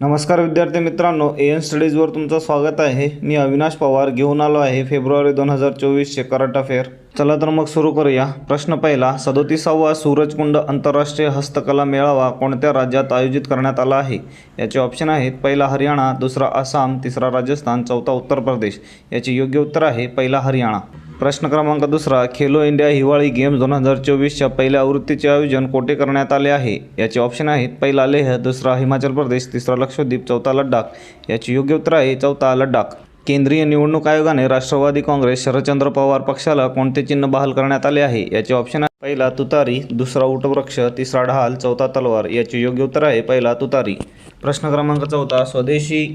नमस्कार विद्यार्थी मित्रांनो ए एन स्टडीजवर तुमचं स्वागत आहे. मी अविनाश पवार घेऊन आलो आहे फेब्रुवारी दोन हजार चोवीसचे करंट अफेअर चला तर मग सुरू करूया. प्रश्न पहिला सदोतीसावा सूरजकुंड आंतरराष्ट्रीय हस्तकला मेळावा कोणत्या राज्यात आयोजित करण्यात आला आहे? याचे ऑप्शन आहेत पहिला हरियाणा दुसरा आसाम तिसरा राजस्थान चौथा उत्तर प्रदेश. याचे योग्य उत्तर आहे पहिला हरियाणा. प्रश्न क्रमांक दुसरा खेलो इंडिया हिवाळी गेम्स दोन हजार चोवीसच्या पहिल्या आवृत्तीचे आयोजन कोठे करण्यात आले आहे? याचे ऑप्शन आहेत पहिला लेह दुसरा हिमाचल प्रदेश तिसरा लक्षद्वीप चौथा लडाख. याचे योग्य उत्तर आहे चौथा लडाख. केंद्रीय निवडणूक आयोगाने राष्ट्रवादी काँग्रेस शरदचंद्र पवार पक्षाला कोणते चिन्ह बहाल करण्यात आले आहे? याचे ऑप्शन आहे पहिला तुतारी दुसरा उटवृक्ष तिसरा ढाल चौथा तलवार. याचे योग्य उत्तर आहे पहिला तुतारी. प्रश्न क्रमांक चौथा स्वदेशी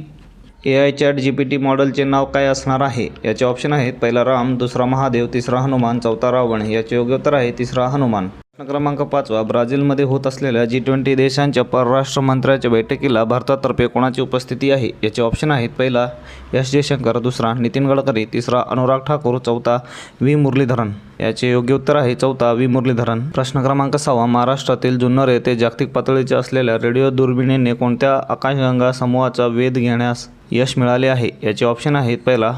A I chat G P T मॉडेलचे नाव काय असणार आहे? याचे ऑप्शन आहेत पहिला राम दुसरा महादेव तिसरा हनुमान चौथा रावण. याचे योग्य उत्तर आहे तिसरा हनुमान. प्रश्न क्रमांक पाचवा ब्राझीलमध्ये होत असलेल्या जी ट्वेंटी देशांच्या परराष्ट्र मंत्र्याच्या बैठकीला भारतातर्फे कोणाची उपस्थिती आहे? याचे ऑप्शन आहेत पहिला एस जयशंकर दुसरा नितीन गडकरी तिसरा अनुराग ठाकूर चौथा व्ही मुरलीधरन. याचे योग्य उत्तर आहे चौथा व्ही मुरलीधरन. प्रश्न क्रमांक सहावा महाराष्ट्रातील जुन्नर येथे जागतिक पातळीचे असलेल्या रेडिओ दुर्बिणीने कोणत्या आकाशगंगा समूहाचा वेध घेण्यास यश मिळाले आहे. याचे ऑप्शन आहेत पहिला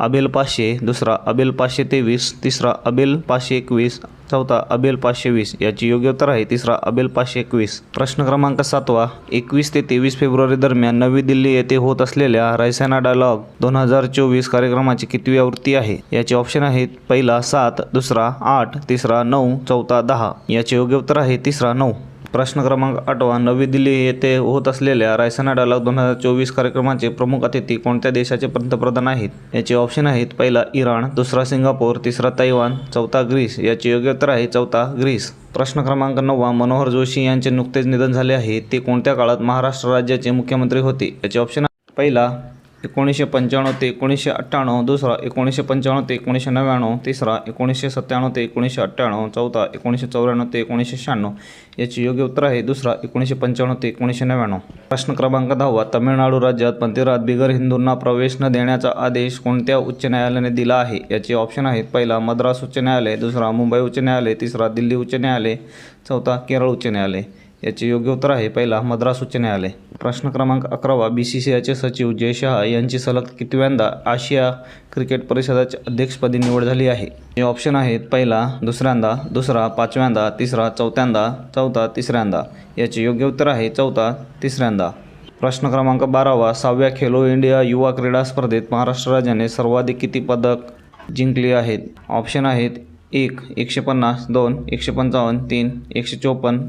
अबेल पाचशे दुसरा अबेल पाचशे तेवीस तिसरा अबेल पाचशे एकवीस चौथा अबेल पाचशे वीस. याची योग्य उत्तर आहे तिसरा अबेल पाचशे एकवीस. प्रश्न क्रमांक सातवा एकवीस ते तेवीस फेब्रुवारी दरम्यान नवी दिल्ली येथे होत असलेल्या रायसेना डायलॉग दोन हजार चोवीस कार्यक्रमाची कितवी आवृत्ती आहे? याचे ऑप्शन आहेत पहिला सात दुसरा आठ तिसरा नऊ चौथा दहा. याचे योग्य उत्तर आहे तिसरा नऊ. प्रश्न क्रमांक आठवा नवी दिल्ली येथे होत असलेल्या रायसना डायलॉग दोन हजार चोवीस कार्यक्रमाचे प्रमुख अतिथी कोणत्या देशाचे पंतप्रधान आहेत? याचे ऑप्शन आहेत पहिला इराण दुसरा सिंगापूर तिसरा तैवान चौथा ग्रीस. याचे योग्य उत्तर आहे चौथा ग्रीस. प्रश्न क्रमांक नववा मनोहर जोशी यांचे नुकतेच निधन झाले आहे. ते कोणत्या काळात महाराष्ट्र राज्याचे मुख्यमंत्री होते? याचे ऑप्शन पहिला एकोणीसशे पंच्याण्णव ते एकोणीसशे अठ्ठ्याण्णव दुसरा एकोणीसशे पंच्याण्णव ते एकोणीसशे नव्याण्णव तिसरा एकोणीसशे सत्त्याण्णव ते एकोणीसशे अठ्ठ्याण्णव चौथा एकोणीसशे चौऱ्याण्णव ते एकोणीसशे शहाण्णव. याची योग्य उत्तर आहे दुसरा एकोणीसशे पंच्याण्णव ते एकोणीसशे नव्याण्णव. प्रश्न क्रमांक दहावा तमिळनाडू राज्यात मंदिरात बिगर हिंदूंना प्रवेश न देण्याचा आदेश कोणत्या उच्च न्यायालयाने दिला आहे? याचे ऑप्शन आहेत पहिला मद्रास उच्च न्यायालय दुसरा मुंबई उच्च न्यायालय तिसरा दिल्ली उच्च न्यायालय चौथा केरळ उच्च न्यायालय. याचे योग्य उत्तर आहे. पहिला मद्रास उच्च न्यायालय. प्रश्न क्रमांक अकरावा बी सी सी आयचे सचिव जय शहा यांची सलग कितव्यांदा आशिया क्रिकेट परिषदाच्या अध्यक्षपदी निवड झाली आहे. हे ऑप्शन आहेत. पहिला दुसऱ्यांदा दुसरा पाचव्यांदा तिसरा चौथ्यांदा चौथा तिसऱ्यांदा. याचे योग्य उत्तर आहे. चौथा तिसऱ्यांदा. प्रश्न क्रमांक बारावा सहाव्या खेलो इंडिया युवा क्रीडा स्पर्धेत महाराष्ट्र राज्याने सर्वाधिक किती पदक जिंकली आहेत? ऑप्शन आहेत एक एकशे पन्नास दोन एकशे पंचावन्न तीन एकशे चोपन्न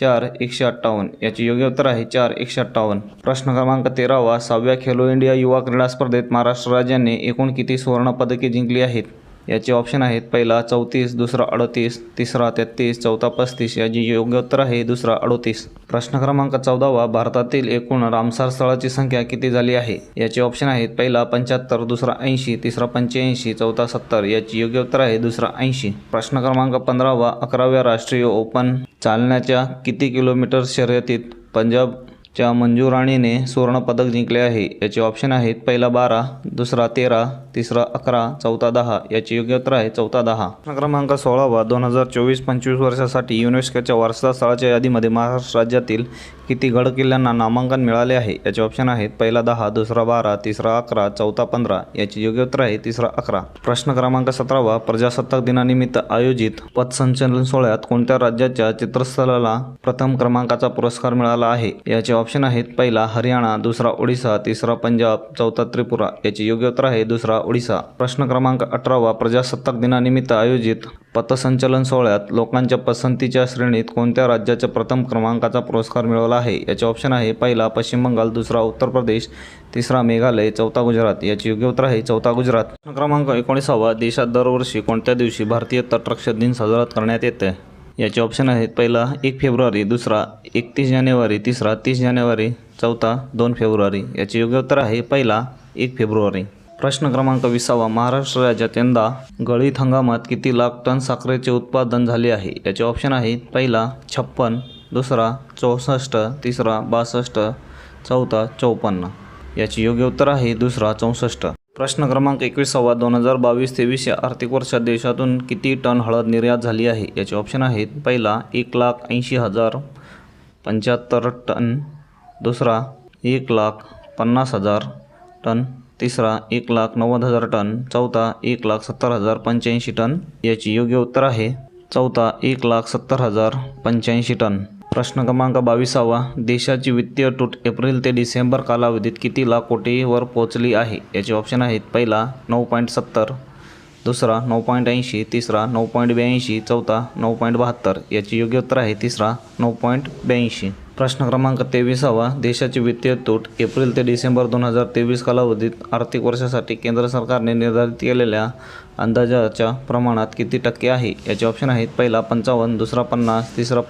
चार एकशे अठ्ठावन्न. याचे योग्य उत्तर आहे चार एकशे अठ्ठावन्न. प्रश्न क्रमांक तेरावा सहाव्या खेलो इंडिया युवा क्रीडा स्पर्धेत महाराष्ट्र राज्याने एकूण किती सुवर्णपदके जिंकली आहेत? याचे ऑप्शन आहेत. पहिला चौतीस दुसरा अडतीस तिसरा तेहतीस चौथा पस्तीस याचे योग्य उत्तर आहे. दुसरा अडतीस. प्रश्न क्रमांक चौदावा भारतातील एकूण रामसार स्थळाची संख्या किती झाली आहे? याचे ऑप्शन आहेत. पहिला पंच्याहत्तर दुसरा ऐंशी तिसरा पंच्याऐंशी चौथा सत्तर याची योग्य उत्तर आहे. दुसरा ऐंशी. प्रश्न क्रमांक पंधरावा अकराव्या राष्ट्रीय ओपन चालण्याच्या किती किलोमीटर शर्यतीत पंजाबच्या मंजू राणीने सुवर्णपदक जिंकले आहे? याचे ऑप्शन आहेत. पहिला बारा दुसरा तेरा तिसरा अकरा चौथा दहा याचे योग्य उत्तर आहे चौथा दहा. प्रश्न क्रमांक सोळावा दोन हजार चोवीस पंचवीस वर्षासाठी युनेस्कोच्या वारसा स्थळाच्या यादीमध्ये महाराष्ट्र राज्यातील किती गड किल्ल्यांना नामांकन मिळाले आहे याचे ऑप्शन आहेत पहिला दहा दुसरा बारा तिसरा अकरा चौथा पंधरा याचे योग्य उत्तर आहे तिसरा अकरा. प्रश्न क्रमांक सतरावा प्रजासत्ताक दिनानिमित्त आयोजित पथसंचलन सोहळ्यात कोणत्या राज्याच्या चित्रस्थळाला प्रथम क्रमांकाचा पुरस्कार मिळाला आहे? याचे ऑप्शन आहेत पहिला हरियाणा दुसरा ओडिसा तिसरा पंजाब चौथा त्रिपुरा याचे योग्य उत्तर आहे दुसरा ओडिसा. प्रश्न क्रमांक अठरावा प्रजासत्ताक दिनानिमित्त आयोजित पथसंचलन सोहळ्यात लोकांच्या पसंतीच्या श्रेणीत कोणत्या राज्याच्या प्रथम क्रमांकाचा पुरस्कार मिळवला आहे? याचे ऑप्शन आहे पहिला पश्चिम बंगाल दुसरा उत्तर प्रदेश तिसरा मेघालय चौथा गुजरात. याचे योग्य उत्तर आहे चौथा गुजरात. प्रश्न क्रमांक एकोणीसावा देशात दरवर्षी कोणत्या दिवशी भारतीय तटरक्षक दिन साजरा करण्यात येते? याचे ऑप्शन आहेत पहिला एक फेब्रुवारी दुसरा एकतीस जानेवारी तिसरा तीस जानेवारी चौथा दोन फेब्रुवारी. याचे योग्य उत्तर आहे पहिला एक फेब्रुवारी. प्रश्न क्रमांक विसावा. महाराष्ट्र राज्यात यंदा गळीत हंगामात किती लाख टन साखरेचे उत्पादन झाले आहे? याचे ऑप्शन आहेत पहिला छप्पन दुसरा चौसष्ट तिसरा बासष्ट चौथा चौपन्न. याचे योग्य उत्तर आहे दुसरा चौसष्ट. प्रश्न क्रमांक एकविसावा. दोन हजार बावीस तेवीस या आर्थिक वर्षात देशातून किती टन हळद निर्यात झाली आहे? याचे ऑप्शन आहेत पहिला एक लाख ऐंशी हजार पंच्याहत्तर टन दुसरा एक लाख पन्नास हजार टन तिसरा एक लाख नव्वद हजार टन. चौथा एक लाख सत्तर हजार पंच्याऐंशी टन. याची योग्य उत्तर आहे. चौथा एक लाख सत्तर हजार पंच्याऐंशी टन. प्रश्न क्रमांक बावीसावा. देशाची वित्तीय तूट एप्रिल ते डिसेंबर कालावधीत किती लाख कोटीवर पोहोचली आहे? याचे ऑप्शन आहेत पहिला नऊ पॉईंट सत्तर दुसरा नऊ पॉईंट ऐंशी तिसरा नऊ पॉईंट ब्याऐंशी चौथा नऊ पॉईंट बहात्तर. याची योग्य उत्तर आहे तिसरा नऊ पॉईंट ब्याऐंशी. प्रश्न क्रमांक तेविसावा देशाची वित्तीय तूट एप्रिल ते डिसेंबर दोन हजार तेवीस कालावधीत आर्थिक वर्षासाठी केंद्र सरकारने निर्धारित केलेल्या अंदाजाच्या प्रमाणात किती टक्के आहे? याचे ऑप्शन आहेत पहिला पंचावन्न दुसरा पन्नास तिसरा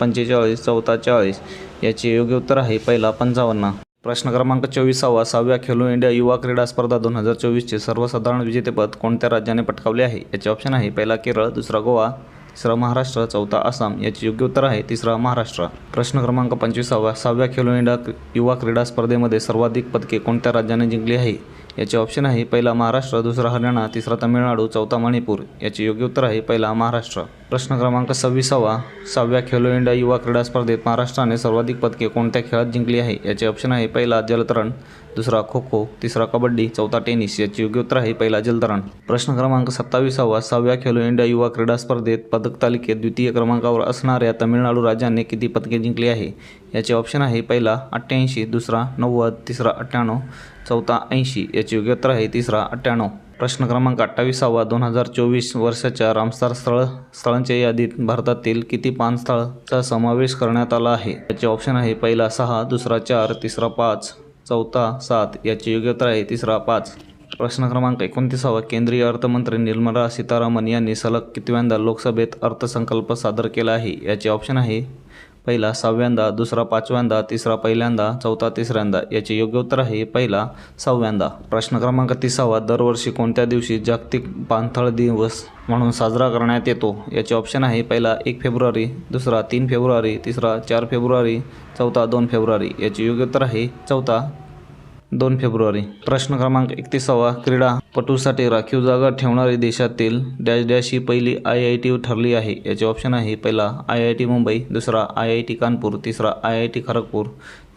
पंचेचाळीस चौथा चाळीस. याचे योग्य उत्तर आहे पहिला पंचावन्न. प्रश्न क्रमांक चोवीसावा सहाव्या खेलो इंडिया युवा क्रीडा स्पर्धा दोन हजार चोवीसचे सर्वसाधारण विजेतेपद कोणत्या राज्याने पटकावले आहे? याचे ऑप्शन आहे पहिला केरळ दुसरा गोवा. तिसरा महाराष्ट्र चौथा आसाम याचे योग्य उत्तर आहे. तिसरा महाराष्ट्र. प्रश्न क्रमांक पंचवीसावा. सहाव्या खेलो इंडिया युवा क्रीडा स्पर्धेमध्ये सर्वाधिक पदके कोणत्या राज्याने जिंकली आहे? याचे ऑप्शन आहे पहिला महाराष्ट्र दुसरा हरियाणा तिसरा तमिळनाडू चौथा मणिपूर. याचे योग्य उत्तर आहे पहिला महाराष्ट्र. प्रश्न क्रमांक सव्वीसावा. सहाव्या खेलो इंडिया युवा क्रीडा स्पर्धेत महाराष्ट्राने सर्वाधिक पदके कोणत्या खेळात जिंकली आहे? याचे ऑप्शन आहे पहिला जलतरण दुसरा खो खो तिसरा कबड्डी चौथा टेनिस. याचे योग्य उत्तर आहे पहिला जलतरण प्रश्न क्रमांक सत्तावीसावा. सहाव्या खेलो इंडिया युवा क्रीडा स्पर्धेत पदक तालिकेत द्वितीय क्रमांकावर असणाऱ्या तमिळनाडू राज्याने किती पदके जिंकली आहे? याचे ऑप्शन आहे पहिला अठ्ठ्याऐंशी दुसरा नव्वद तिसरा अठ्ठ्याण्णव चौथा ऐंशी. याचे योग्य उत्तर आहे तिसरा अठ्ठ्याण्णव. प्रश्न क्रमांक अठ्ठावीसावा दोन हजार चोवीस वर्षाच्या रामसार स्थळ स्थळांच्या यादीत भारतातील किती पान स्थळचा समावेश करण्यात आला आहे? याचे ऑप्शन आहे पहिला सहा दुसरा चार तिसरा पाच चौथा सात. याचे योग्य उत्तर आहे तिसरा पाच. प्रश्न क्रमांक एकोणतीसावा केंद्रीय अर्थमंत्री निर्मला सीतारामन यांनी सलग कितव्यांदा लोकसभेत अर्थसंकल्प सादर केला आहे? याचे ऑप्शन आहे पहिला सहाव्यांदा दुसरा पाचव्यांदा तिसरा पहिल्यांदा चौथा तिसऱ्यांदा याचे योग्य उत्तर आहे पहिला सहाव्यांदा. प्रश्न क्रमांक तिसावा दरवर्षी कोणत्या दिवशी जागतिक पाणथळ दिवस म्हणून साजरा करण्यात येतो? याचे ऑप्शन आहे पहिला एक फेब्रुवारी दुसरा तीन फेब्रुवारी तिसरा चार फेब्रुवारी चौथा दोन फेब्रुवारी याचे योग्य उत्तर आहे चौथा. दोन फेब्रुवारी. प्रश्न क्रमांक एकतीसावा. क्रीडापटूसाठी राखीव जागा ठेवणारी देशातील डॅश डॅश ही पहिली आय आय टी ठरली आहे. याचे ऑप्शन आहे पहिला आय आय टी मुंबई दुसरा आय आय टी कानपूर तिसरा आय आय टी खरगपूर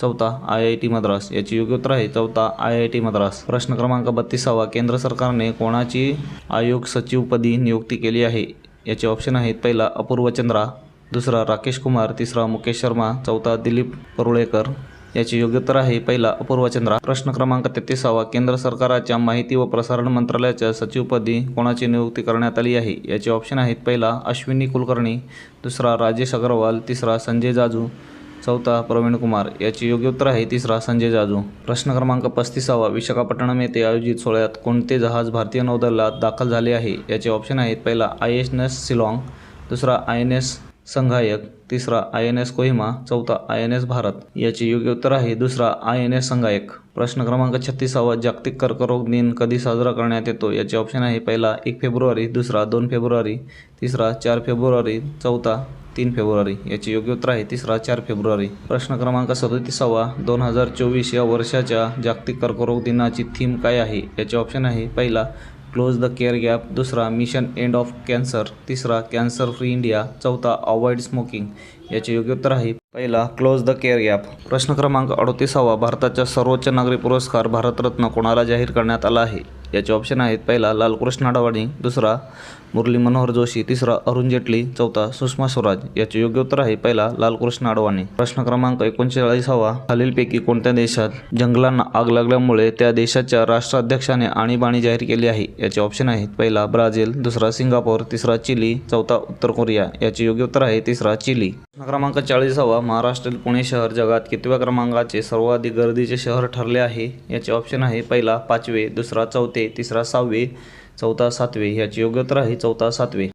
चौथा आय आय टी मद्रास. याचे योग्य उत्तर आहे चौथा आय आय टी मद्रास. प्रश्न क्रमांक बत्तीसावा. केंद्र सरकारने कोणाची आयोग सचिवपदी नियुक्ती केली आहे? याचे ऑप्शन आहेत पहिला अपूर्व चंद्रा दुसरा राकेश कुमार तिसरा मुकेश शर्मा चौथा दिलीप परुळेकर. याचे योग्य आहे. पहिला अपूर्व चंद्रा प्रश्न क्रमांक तेहतीसावा. केंद्र सरकारच्या माहिती व प्रसारण मंत्रालयाच्या सचिवपदी कोणाची नियुक्ती करण्यात आली आहे? याचे ऑप्शन आहेत. पहिला अश्विनी कुलकर्णी. दुसरा राजेश अग्रवाल. तिसरा संजय जाजू. चौथा प्रवीण कुमार. याचे योग्य उत्तर आहे. तिसरा संजय जाजू. प्रश्न क्रमांक पस्तीसावा. विशाखापट्टणम येथे आयोजित सोहळ्यात कोणते जहाज भारतीय नौदलात दाखल झाले आहे? याचे ऑप्शन आहेत. पहिला आय एस एस शिलाँग दुसरा आय एन एस संघायक तिसरा आय एन एस कोहिमा चौथा आय एन एस भारत. याचे योग्य उत्तर आहे दुसरा आय एन एस संघायक. प्रश्न क्रमांक छत्तीसावा जागतिक कर्करोग दिन कधी साजरा करण्यात येतो? याचे ऑप्शन आहे पहिला एक फेब्रुवारी दुसरा दोन फेब्रुवारी तिसरा चार फेब्रुवारी चौथा तीन फेब्रुवारी. याचे योग्य उत्तर आहे तिसरा चार फेब्रुवारी. प्रश्न क्रमांक सदतीसावा दोन हजार चोवीस या वर्षाच्या जागतिक कर्करोग दिनाची थीम काय आहे? याचे ऑप्शन आहे पहिला क्लोज द केअर गॅप दुसरा मिशन एंड ऑफ कॅन्सर तिसरा कॅन्सर फ्री इंडिया चौथा अवॉइड स्मोकिंग याचे योग्य उत्तर आहे. पहिला क्लोज द केअर गॅप प्रश्न क्रमांक अडतीसावा. भारताचा सर्वोच्च नागरी पुरस्कार भारतरत्न कोणाला जाहीर करण्यात आला आहे? याचे ऑप्शन आहेत. पहिला लालकृष्ण अडवाणी दुसरा मुरली मनोहर जोशी तिसरा अरुण जेटली चौथा सुषमा स्वराज याचे योग्य उत्तर आहे पहिला लालकृष्ण अडवाणी प्रश्न क्रमांक एकोणचाळीसावा खालीलपैकी कोणत्या देशात जंगलांना आग लागल्यामुळे त्या देशाच्या राष्ट्राध्यक्षाने आणीबाणी जाहीर केली आहे? याचे ऑप्शन आहेत. पहिला ब्राझील दुसरा सिंगापूर तिसरा चिली चौथा उत्तर कोरिया. याचे योग्य उत्तर आहे तिसरा चिली. प्रश्न क्रमांक चाळीसावा महाराष्ट्रातील पुणे शहर जगात कितव्या क्रमांकाचे सर्वाधिक गर्दीचे शहर ठरले आहे? याचे ऑप्शन आहे पहिला पाचवे दुसरा चौथे तिसरा सहावे. चौथा सातवे ह्याची योग्यता आहे चौथा सातवे.